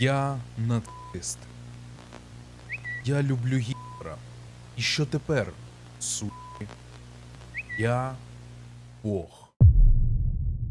Я нацист. Я люблю Гітлера. І що тепер, суки? Я Бог.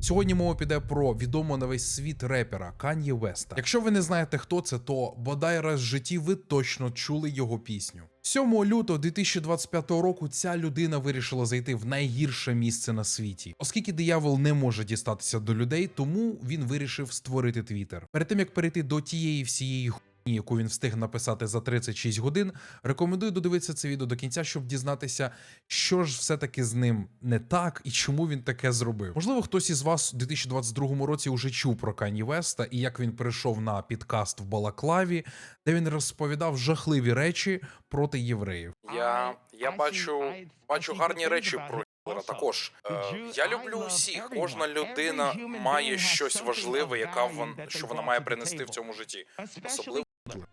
Сьогодні мова піде про відомого на весь світ репера Кан'є Веста. Якщо ви не знаєте, хто це, то бодай раз в житті ви точно чули його пісню. 7 лютого 2025 року ця людина вирішила зайти в найгірше місце на світі, оскільки диявол не може дістатися до людей, тому він вирішив створити твіттер. Перед тим як перейти до тієї всієї яку він встиг написати за 36 годин, рекомендую додивитися це відео до кінця, щоб дізнатися, що ж все-таки з ним не так і чому він таке зробив. Можливо, хтось із вас у 2022 році вже чув про Кані Веста і як він перейшов на підкаст в Балаклаві, де він розповідав жахливі речі проти євреїв. Я, я бачу, бачу гарні речі про також. Е, я люблю усіх. Кожна людина має щось важливе, яка вон, що вона має принести в цьому житті. Особливо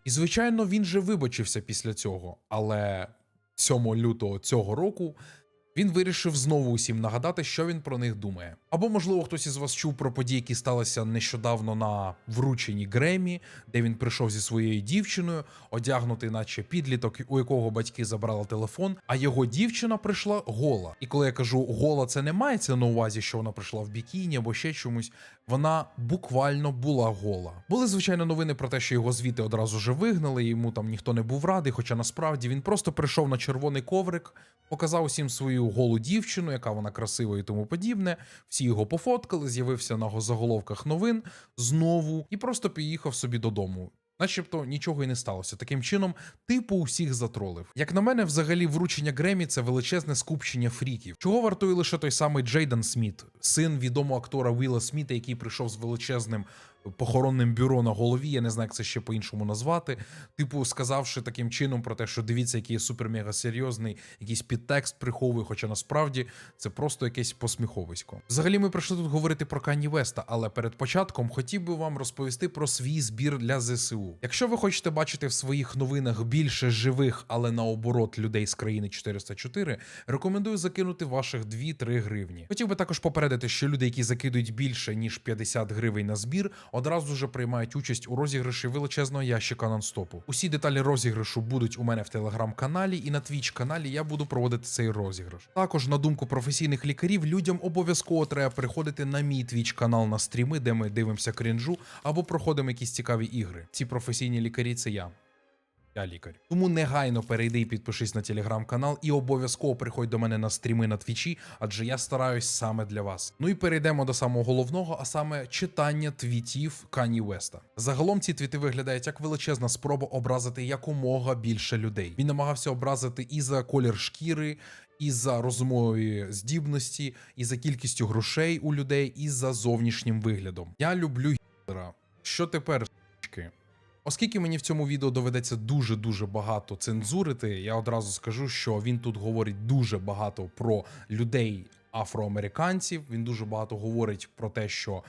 І звичайно, він же вибачився після цього, але 7 лютого цього року він вирішив знову усім нагадати, що він про них думає. Або, можливо, хтось із вас чув про події, які сталися нещодавно на врученні Гремі, де він прийшов зі своєю дівчиною, одягнутий, наче підліток, у якого батьки забрали телефон, а його дівчина прийшла гола. І коли я кажу гола, це не мається на увазі, що вона прийшла в бікіні або ще чомусь. Вона буквально була гола. Були звичайно новини про те, що його звідти одразу же вигнали, йому там ніхто не був радий. Хоча насправді він просто прийшов на червоний коврик, показав усім свою голу дівчину, яка вона красива і тому подібне. Всі його пофоткали, з'явився на заголовках новин знову і просто поїхав собі додому. Начебто нічого і не сталося. Таким чином, типу усіх затролив. Як на мене, взагалі, вручення Гремі це величезне скупчення фріків. Чого вартує лише той самий Джейден Сміт, син відомого актора Вілла Сміта, який прийшов з величезним похоронним бюро на голові. Я не знаю, як це ще по-іншому назвати. Типу, сказавши таким чином про те, що дивіться, який супер-мега серйозний, якийсь підтекст приховує, хоча насправді це просто якесь посміховисько. Взагалі, ми прийшли тут говорити про Кані Веста, але перед початком хотів би вам розповісти про свій збір для ЗСУ. Якщо ви хочете бачити в своїх новинах більше живих, але наоборот людей з країни 404, рекомендую закинути ваших 2-3 гривні. Хотів би також попередити, що люди, які закидують більше ніж 50 гривень на збір, одразу вже приймають участь у розіграші величезного ящика нонстопу. Усі деталі розіграшу будуть у мене в телеграм-каналі і на твіч каналі я буду проводити цей розіграш. Також, на думку професійних лікарів, людям обов'язково треба приходити на мій твіч канал на стріми, де ми дивимося крінжу або проходимо якісь цікаві ігри. Ці професійні лікарі це я. Я лікар. Тому негайно перейди і підпишись на телеграм-канал і обов'язково приходь до мене на стріми на твічі, адже я стараюсь саме для вас. Ну і перейдемо до самого головного, а саме читання твітів Кані Веста. Загалом ці твіти виглядають як величезна спроба образити якомога більше людей. Він намагався образити і за колір шкіри. І за розумові здібності, і за кількістю грошей у людей, і за зовнішнім виглядом. Я люблю Гітлера. Що тепер? Оскільки мені в цьому відео доведеться дуже дуже багато цензурити, я одразу скажу, що він тут говорить дуже багато про людей афроамериканців. Він дуже багато говорить про те, що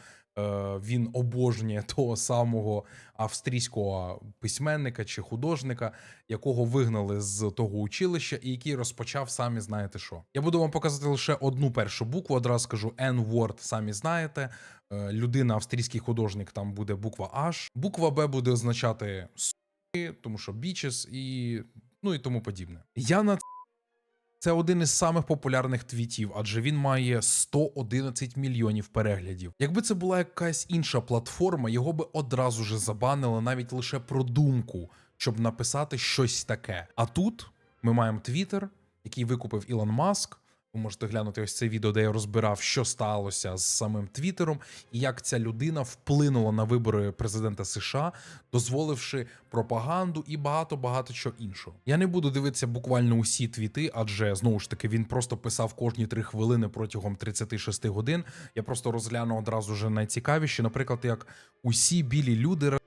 він обожнює того самого австрійського письменника чи художника, якого вигнали з того училища, і який розпочав самі знаєте що. Я буду вам показати лише одну першу букву. Одразу скажу N-word, самі знаєте. Е, Людина, австрійський художник, там буде буква H. Буква Б буде означати суки, тому що бічес і ну і тому подібне. Я на це один із самих популярних твітів, адже він має 111 мільйонів переглядів. Якби це була якась інша платформа, його би одразу ж забанили навіть лише про думку, щоб написати щось таке. А тут ми маємо Твіттер, який викупив Ілон Маск. Ви можете глянути ось це відео, де я розбирав, що сталося з самим Твіттером, і як ця людина вплинула на вибори президента США, дозволивши пропаганду і багато багато чого іншого. Я не буду дивитися буквально усі твіти, адже знову ж таки він просто писав кожні три хвилини протягом 36 годин. Я просто розгляну одразу вже найцікавіші, наприклад, як усі білі люди.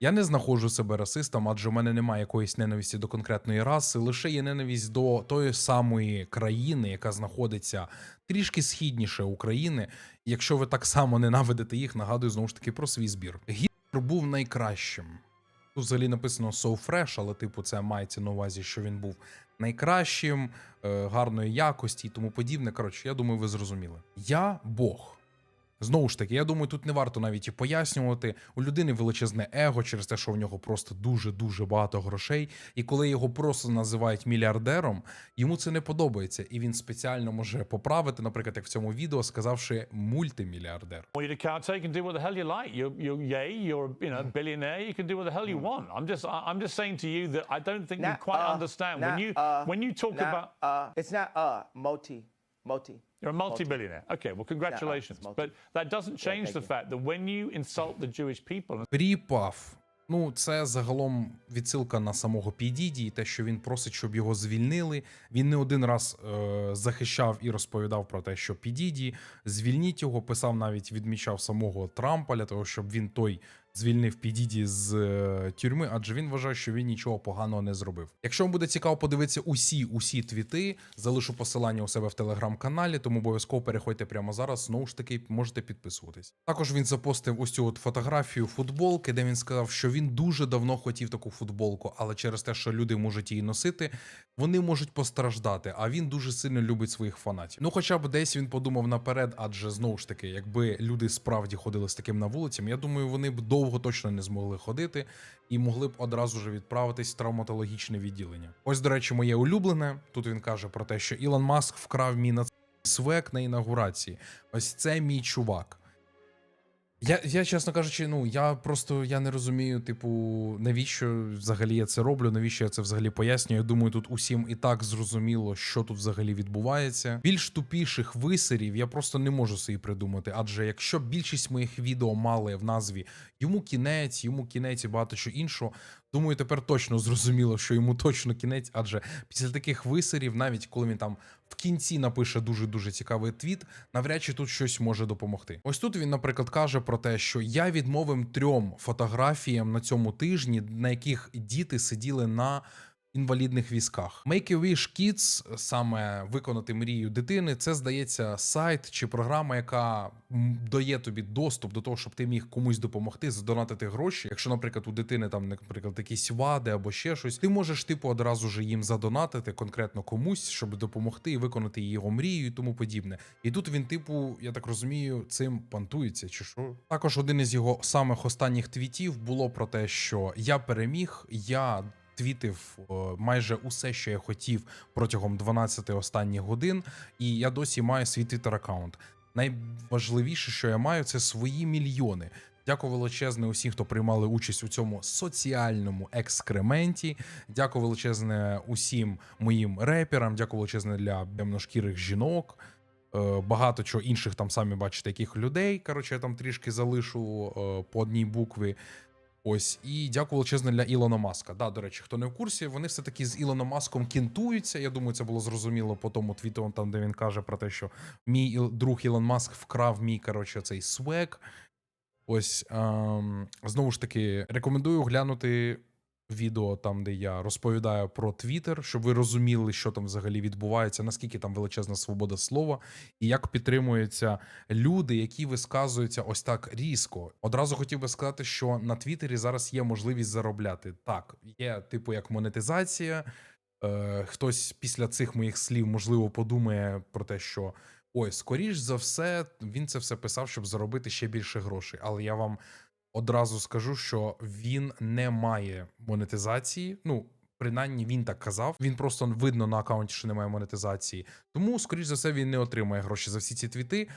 Я не знаходжу себе расистом, адже в мене немає якоїсь ненависті до конкретної раси, лише є ненависть до тої самої країни, яка знаходиться трішки східніше України. Якщо ви так само ненавидите їх, нагадую знову ж таки про свій збір. Гітлер був найкращим. Тут взагалі написано so fresh, але типу це мається на увазі, що він був найкращим, е, гарної якості і тому подібне. Коротше, я думаю, ви зрозуміли. Я Бог. Знову ж таки, я думаю, тут не варто навіть і пояснювати. У людини величезне его через те, що у нього просто дуже дуже багато грошей. І коли його просто називають мільярдером, йому це не подобається, і він спеціально може поправити, наприклад, як в цьому відео, сказавши мультимільярдер. you when you talk about uh, it's not uh multi, multi. You're a multi-billionaire. Okay, well congratulations, but that doesn't change the fact that when you insult the Jewish people and Пріпав. Ну, це загалом відсилка на самого Підіді і те, що він просить, щоб його звільнили. Він не один раз е, захищав і розповідав про те, що Підіді звільніть його. Писав навіть відмічав самого Трампа для того, щоб він той звільнив Підіді з е, тюрми, адже він вважає, що він нічого поганого не зробив. Якщо вам буде цікаво подивитися усі усі твіти, залишу посилання у себе в телеграм-каналі, тому обов'язково переходьте прямо зараз. Знову ж таки, можете підписуватись. Також він запостив ось цю от фотографію футболки, де він сказав, що він дуже давно хотів таку футболку, але через те, що люди можуть її носити, вони можуть постраждати. А він дуже сильно любить своїх фанатів. Ну, хоча б десь він подумав наперед, адже знову ж таки, якби люди справді ходили з таким на вулицям, я думаю, вони б довго точно не змогли ходити і могли б одразу ж відправитись в травматологічне відділення. Ось, до речі, моє улюблене. Тут він каже про те, що Ілон Маск вкрав мій на свек на інаугурації. Ось це мій чувак. Я, я, чесно кажучи, ну я просто я не розумію, типу, навіщо взагалі я це роблю, навіщо я це взагалі пояснюю. Я думаю, тут усім і так зрозуміло, що тут взагалі відбувається. Більш тупіших висерів я просто не можу собі придумати. Адже якщо більшість моїх відео мали в назві йому кінець, йому кінець і багато що іншого, думаю, тепер точно зрозуміло, що йому точно кінець, адже після таких висерів, навіть коли він там в кінці напише дуже дуже цікавий твіт, навряд чи тут щось може допомогти. Ось тут він, наприклад, каже про те, що я відмовив трьом фотографіям на цьому тижні, на яких діти сиділи на. Інвалідних візках Make a Wish Kids, саме виконати мрію дитини, це здається сайт чи програма, яка дає тобі доступ до того, щоб ти міг комусь допомогти, задонатити гроші. Якщо, наприклад, у дитини там, наприклад, якісь вади або ще щось, ти можеш типу одразу ж їм задонатити конкретно комусь, щоб допомогти і виконати його мрію і тому подібне. І тут він, типу, я так розумію, цим пантується, чи що. Також один із його самих останніх твітів було про те, що я переміг, я. Твітив майже усе, що я хотів протягом 12 останніх годин, і я досі маю свій твіттер аккаунт. Найважливіше, що я маю, це свої мільйони. Дякую величезне усім, хто приймали участь у цьому соціальному екскременті. Дякую величезне усім моїм реперам. Дякую величезне для темношкірих жінок. Е, Багато чого інших там самі бачите, яких людей. Коротше, я там трішки залишу е, по одній букві. Ось і дякую величезне для Ілона Маска. Да, до речі, хто не в курсі, вони все таки з Ілоном Маском кінтуються. Я думаю, це було зрозуміло по тому твіту, там де він каже про те, що мій друг Ілон Маск вкрав мій коротше цей свек. Ось ем, знову ж таки рекомендую глянути відео там, де я розповідаю про Твіттер, щоб ви розуміли, що там взагалі відбувається, наскільки там величезна свобода слова, і як підтримуються люди, які висказуються ось так різко. Одразу хотів би сказати, що на Твіттері зараз є можливість заробляти. Так, є типу як монетизація. Е, хтось після цих моїх слів можливо подумає про те, що ой, скоріш за все, він це все писав, щоб заробити ще більше грошей. Але я вам одразу скажу, що він не має монетизації. Ну, принаймні, він так казав. Він просто видно на аккаунті, що немає монетизації. Тому, скоріш за все, він не отримає гроші за всі ці твіти.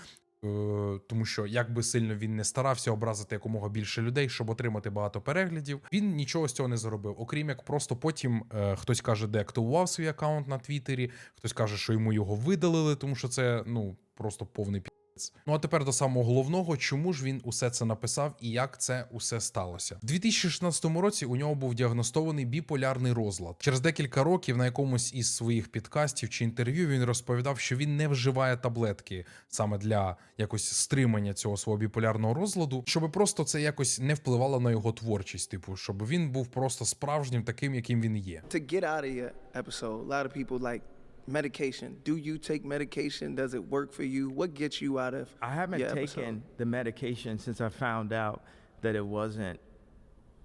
Е, Тому що як би сильно він не старався образити якомога більше людей, щоб отримати багато переглядів, він нічого з цього не заробив. Окрім як просто потім е, хтось каже, деактивував свій аккаунт на Твіттері, хтось каже, що йому його видалили, тому що це ну просто повний пі. Ну а тепер до самого головного, чому ж він усе це написав і як це усе сталося? У 2016 році у нього був діагностований біполярний розлад. Через декілька років на якомусь із своїх підкастів чи інтерв'ю він розповідав, що він не вживає таблетки саме для якось стримання цього свого біполярного розладу, щоб просто це якось не впливало на його творчість, типу, щоб він був просто справжнім таким, яким він є. to get out of your episode, a lot of people like medication. Do you take medication? Does it work for you? What gets you out of I haven't your episode? taken the medication since I found out that it wasn't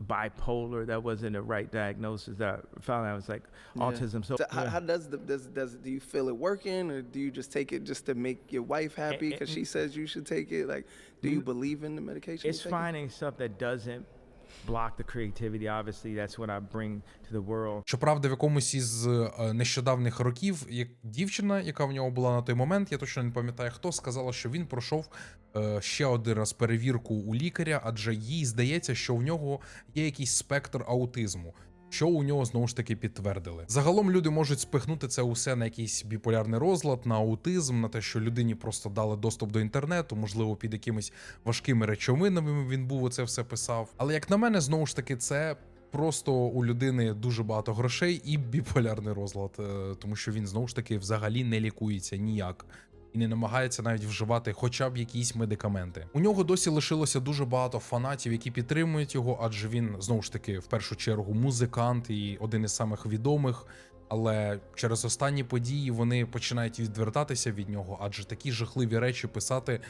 bipolar. That wasn't the right diagnosis. That I found out it was like Yeah. autism. So, So how, yeah. how does the does does do you feel it working or do you just take it just to make your wife happy because she says you should take it? Like, do you mm. believe in the medication? it's finding stuff that doesn't block the creativity. Obviously, that's. Щоправда, в якомусь із е, нещодавних років як дівчина, яка в нього була на той момент, я точно не пам'ятаю хто, сказала, що він пройшов е, ще один раз перевірку у лікаря, адже їй здається, що в нього є якийсь спектр аутизму. Що у нього знову ж таки підтвердили. Загалом люди можуть спихнути це усе на якийсь біполярний розлад, на аутизм, на те, що людині просто дали доступ до інтернету, можливо, під якимись важкими речовинами він був оце все писав. Але як на мене, знову ж таки, це просто у людини дуже багато грошей і біполярний розлад, е, тому що він знову ж таки взагалі не лікується ніяк. І не намагається навіть вживати хоча б якісь медикаменти. У нього досі лишилося дуже багато фанатів, які підтримують його, адже він знову ж таки в першу чергу музикант і один із самих відомих. Але через останні події вони починають відвертатися від нього, адже такі жахливі речі писати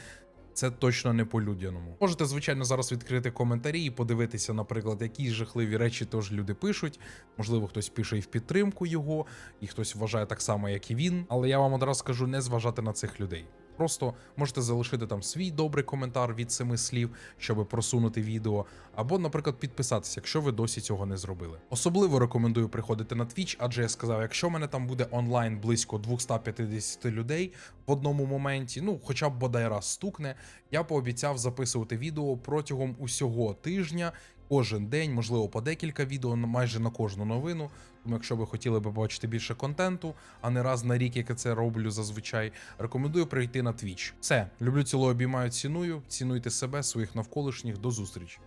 це точно не по-людяному. Можете, звичайно, зараз відкрити коментарі і подивитися, наприклад, які жахливі речі теж люди пишуть. Можливо, хтось пише і в підтримку його, і хтось вважає так само, як і він. Але я вам одразу скажу не зважати на цих людей. Просто можете залишити там свій добрий коментар від семи слів, щоб просунути відео, або, наприклад, підписатися, якщо ви досі цього не зробили. Особливо рекомендую приходити на Twitch, адже я сказав, якщо в мене там буде онлайн близько 250 людей в одному моменті, ну хоча б бодай раз стукне, я пообіцяв записувати відео протягом усього тижня. Кожен день, можливо, по декілька відео майже на кожну новину. Тому, якщо ви хотіли би бачити більше контенту, а не раз на рік, як я це роблю зазвичай, рекомендую прийти на Twitch. Все, люблю цілу обіймаю, ціную. Цінуйте себе, своїх навколишніх. До зустрічі.